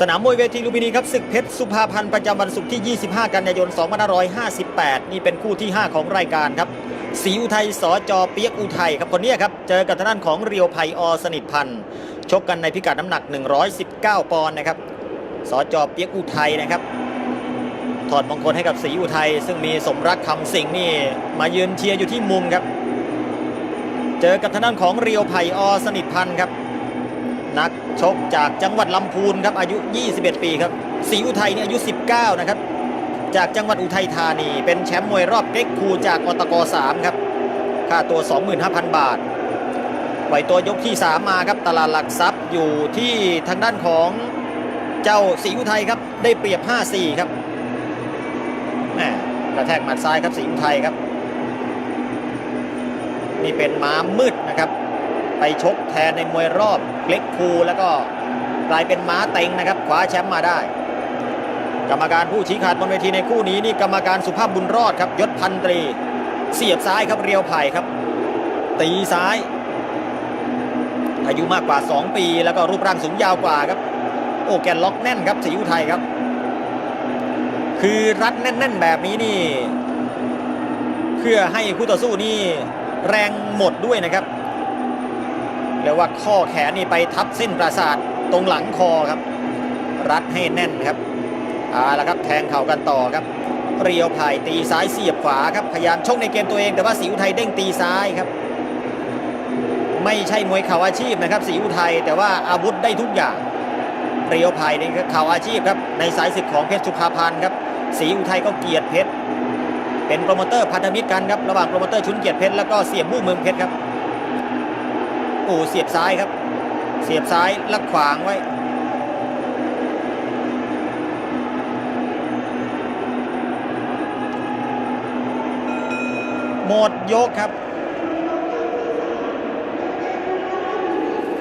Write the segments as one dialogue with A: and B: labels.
A: สนามมวยเวทีลุมพินีครับศึกเพชรสุภาพันธ์ประจำวันศุกร์ที่ 25 กันยายน 2558 นี่เป็นคู่ที่ 5 ของรายการครับศรีอุทัยสจเปียกอุทัยครับคนนี้ครับ เจอกับทางด้านของเรียวไพออสนิทพันธ์ชกกันในพิกัดน้ำหนัก 119 ปอนด์นะครับสจเปียกอุทัยนะครับ ถอดมงคลให้กับศรีอุทัยซึ่งมีสมรักคำสิงนี่มายืนเชียร์อยู่ที่มุมครับ เจอกับทางด้านของเรียวไพออสนิทพันธ์ครับ นักชกจากจังหวัดลำพูนครับอายุ 21 ปีครับศรีอุทัยนี่อายุ 19 นะครับ จากจังหวัดอุทัยธานี เป็นแชมป์มวยรอบเก๊กคูจากอตก3ครับค่าตัว 25,000 บาทปล่อยตัวยกที่ 3 มาครับตลาดหลักทรัพย์อยู่ที่ทางด้านของเจ้าศรีอุทัยครับได้เปรียบ 5-4 ครับแหมกระแทกหมัดซ้ายครับศรีอุทัยครับ นี่เป็นม้ามืดนะครับ ไปชกแทนในมวยรอบเล็กคูแล้วก็กลายเป็นม้าเต็งนะครับคว้าแชมป์มาได้ กรรมการผู้ชี้ขาดบนเวทีในคู่นี้นี่กรรมการสุภาพบุญรอดครับยศพันตรี เสียบซ้ายครับเรียวไผ่ครับ ตีซ้าย อายุมากกว่า 2 ปี แล้วก็รูปร่างสูงยาวกว่าครับ โอ้แกนล็อกแน่นครับศรีอุทัยครับ คือรัดแน่น ๆ แบบนี้นี่ เพื่อให้คู่ต่อสู้นี่แรงหมดด้วยนะครับ เรียกว่าข้อแขนนี่ไปทับเส้นประสาทตรงหลังคอครับ รัดให้แน่นครับเอาละครับแทงเข่ากันต่อครับ เรียวไผ่ตีซ้ายเสียบขวาครับพยายามชกในเกมตัวเอง แต่ว่าสีอุทัยเด้งตีซ้ายครับ ไม่ใช่มวยเข่าอาชีพนะครับสีอุทัยแต่ว่าอาวุธได้ทุกอย่าง เรียวไผ่นี่ก็เข่าอาชีพครับในสายศึกของเพชรสุภาพันธ์ครับสีอุทัยก็เกียรติเพชรเป็นโปรโมเตอร์พันธมิตรกันครับระหว่างโปรโมเตอร์ชุนเกียรติเพชรแล้วก็เสียบมู่เมืองเพชรครับ โอ้เสียบซ้ายครับ เสียบซ้ายแล้วขวางไว้ หมดยกครับ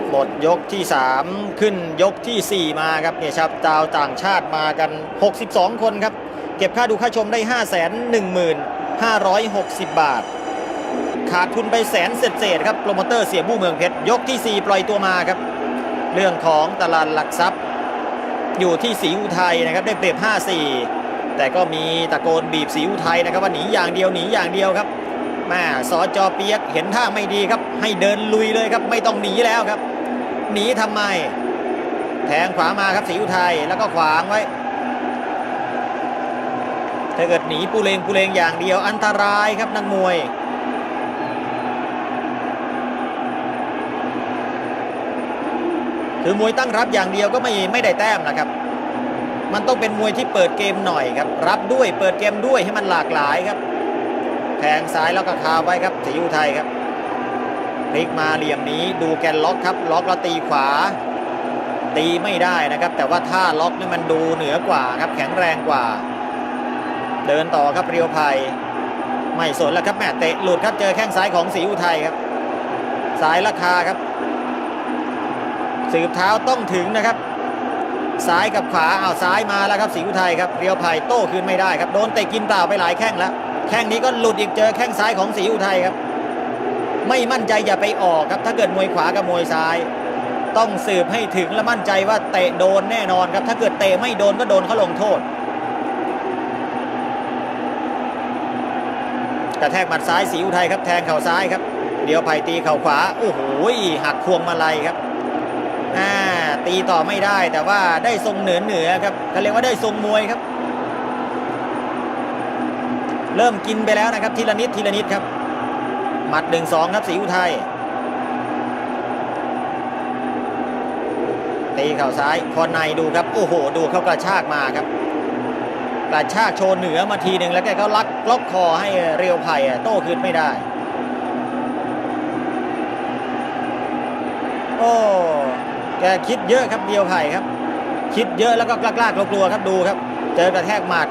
A: หมดยกที่ 3 ขึ้นยกทีสี่ 4 มาครับเนี่ยครับดาวต่างชาติมากัน 62 คนครับ เก็บค่าดูค่าชมได้ 5 1 5 6 0 บาท ขาดทุนไปแสนเศษๆครับโปรโมเตอร์เสียบู้เมืองเพชรยกที่ 4 ปล่อยตัวมาครับ เรื่องของตลาดหลักทรัพย์ อยู่ที่สีอุทัยนะครับได้เปรียบ 5-4 แต่ก็มีตะโกนบีบสีอุทัยนะครับว่าหนีอย่างเดียวหนีอย่างเดียวครับแม่สอจอเปียกเห็นท่าไม่ดีครับ ให้เดินลุยเลยครับไม่ต้องหนีแล้วครับ หนีทำไม แทงขวามาครับสีอุทัยแล้วก็ขวางไว้ถ้าเกิดหนีปูเลงปูเลงอย่างเดียวอันตรายครับนักมวย คือมวยตั้งรับอย่างเดียวก็ไม่ไม่ได้แต้มนะครับ มันต้องเป็นมวยที่เปิดเกมหน่อยครับ รับด้วยเปิดเกมด้วยให้มันหลากหลายครับแทงซ้ายแล้วก็คาไว้ครับสีอุทัยครับพลิกมาเหลี่ยมนี้ดูแกนล็อกครับ ล็อกแล้วตีขวา ตีไม่ได้นะครับ แต่ว่าท่าล็อกนี่มันดูเหนือกว่าครับ แข็งแรงกว่า เดินต่อครับเรียวไผ่ไม่สนแล้วครับแม่เตะหลุดครับเจอแข้งซ้ายของสีอุทัยครับซ้ายราคาครับ สืบเท้าต้องถึงนะครับ ซ้ายกับขวาเอาซ้ายมาแล้วครับสีอุทัยครับเรียวไผ่โต้คืนไม่ได้ครับโดนเตะกินเปล่าไปหลายแข้งแล้วแข้งนี้ก็หลุดอีกเจอแข้งซ้ายของสีอุทัยครับ ไม่มั่นใจอย่าไปออกครับ ถ้าเกิดมวยขวากับมวยซ้าย ต้องสืบให้ถึงและมั่นใจว่าเตะโดนแน่นอนครับ ถ้าเกิดเตะไม่โดนก็โดนเขาลงโทษกระแทกหมัดซ้ายสีอุทัยครับแทงเข่าซ้ายครับ เดียวไผ่ตีเข่าขวา โอ้โหหักพวงมาลัยครับ อ่าตีต่อไม่ได้แต่ว่าได้ทรงเหนือเหนือครับเขาเรียกว่าได้ทรงมวยครับ เริ่มกินไปแล้วนะครับ ทีละนิดทีละนิดครับหมัดหนึ่งสองครับสีอุทัยตีเข่าซ้ายคอในดูครับ โอ้โห ดูเขากระชากมาครับกระชากโชว์เหนือมาทีหนึ่งแล้วแกก็ลักล็อกคอให้เรียวไผ่โต้คืนไม่ได้ โอ้ แกคิดเยอะครับเดียวไผ่ครับ คิดเยอะแล้วก็กล้าๆกลัวๆครับดูครับ เจอกระแทกหมัด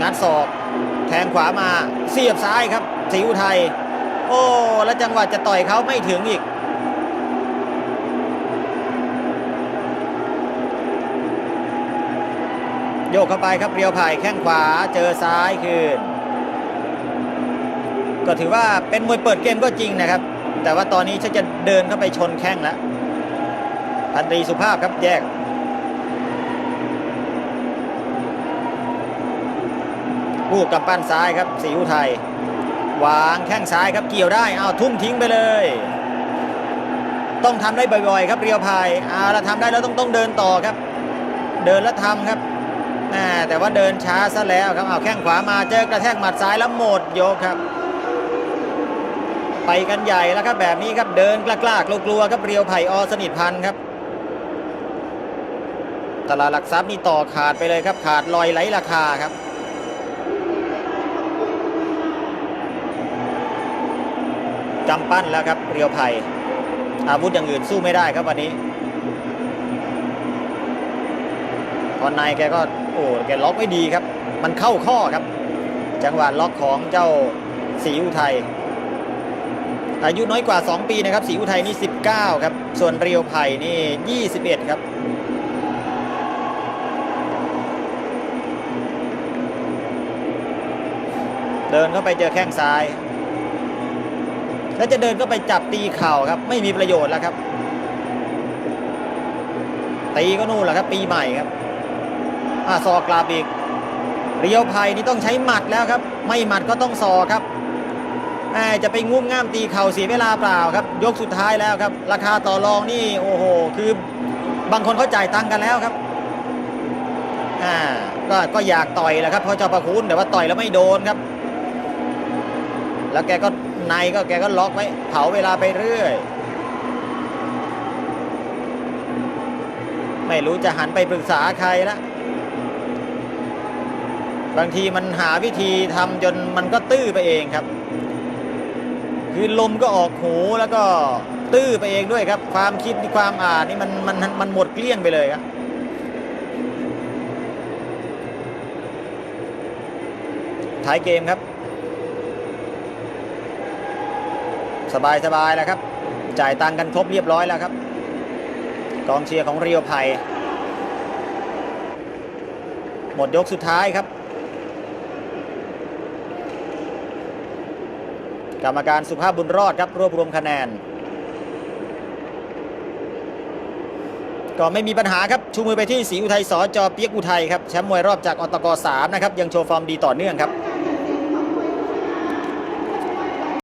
A: งัดศอก แทงขวามาเสียบซ้ายครับสีอุทัยโอ้แล้วจังหวะจะต่อยเขาไม่ถึงอีกโยกเข้าไปครับเรียวไผ่แข้งขวาเจอซ้ายคืนก็ถือว่าเป็นมวยเปิดเกมก็จริงนะครับ แต่ว่าตอนนี้ฉันจะเดินเข้าไปชนแข้งแล้ว พันตรีสุภาพครับแยกลูกกับปั้นซ้ายครับสีอุไทยวางแข้งซ้ายครับเกี่ยวได้เอาทุ่มทิ้งไปเลย ต้องทำได้บ่อยๆ ครับเรียวพายเอาละทำได้แล้วต้องต้องเดินต่อครับ เดินแล้วทำครับแต่ว่าเดินช้าซะแล้วครับเอาแข้งขวามาเจอกระแทกหมัดซ้ายแล้วหมดโยกครับ ไปกันใหญ่แล้วครับแบบนี้ครับเดินกล้ากลัวกลัวครับเรียวไผ่อสนิทพันครับ ตลาดหลักทรัพย์นี่ต่อขาดไปเลยครับ ขาดลอยไหลราคาครับกำปั้นแล้วครับเรียวไผ่อาวุธอย่างอื่นสู้ไม่ได้ครับวันนี้ตอนในแกก็โอ้แกล็อกไม่ดีครับ มันเข้าข้อครับ จังหวะล็อกของเจ้าสีอุทัยอายุน้อยกว่า 2 ปีนะครับสีอุทัยนี่ 19 ครับ ส่วนเรียวไผ่นี่ 21 ครับ เดินเข้าไปเจอแข้งซ้าย แล้วจะเดินก็ไปจับตีเข่าครับ ไม่มีประโยชน์แล้วครับ ตีก็นู่นแหละครับ ปีใหม่ครับอ่าซอกลาบอีกเรียวไผ่นี่ต้องใช้หมัดแล้วครับ ไม่หมัดก็ต้องซอครับแม่จะไปงุ้มง่ามตีเข่าเสียเวลาเปล่าครับ ยกสุดท้ายแล้วครับ ราคาต่อรองนี่โอ้โห คือบางคนเขาจ่ายตังค์กันแล้วครับอ่าก็ก็อยากต่อยแหละครับเพราะเจ้าประคุณแต่ว่าต่อยแล้วไม่โดนครับ แล้วแกก็ในก็แกก็ล็อกไว้เผาเวลาไปเรื่อย ไม่รู้จะหันไปปรึกษาใครละบางทีมันหาวิธีทำจนมันก็ตื้อไปเองครับ คือลมก็ออกหูแล้วก็ตื้อไปเองด้วยครับ ความคิดความอ่านนี่มันมันมันหมดเกลี้ยงไปเลยครับท้ายเกมครับ สบายสบายแล้วครับ จ่ายตังค์กันครบเรียบร้อยแล้วครับ กองเชียร์ของเรียวไผ่หมดยกสุดท้ายครับ กรรมการสุภาพบุญรอดครับ รวบรวมคะแนน ก็ไม่มีปัญหาครับ ชูมือไปที่สีอุทัยสอจอเปียกอุทัยครับ แชมป์มวยรอบจากอตก3นะครับ ยังโชว์ฟอร์มดีต่อเนื่องครับ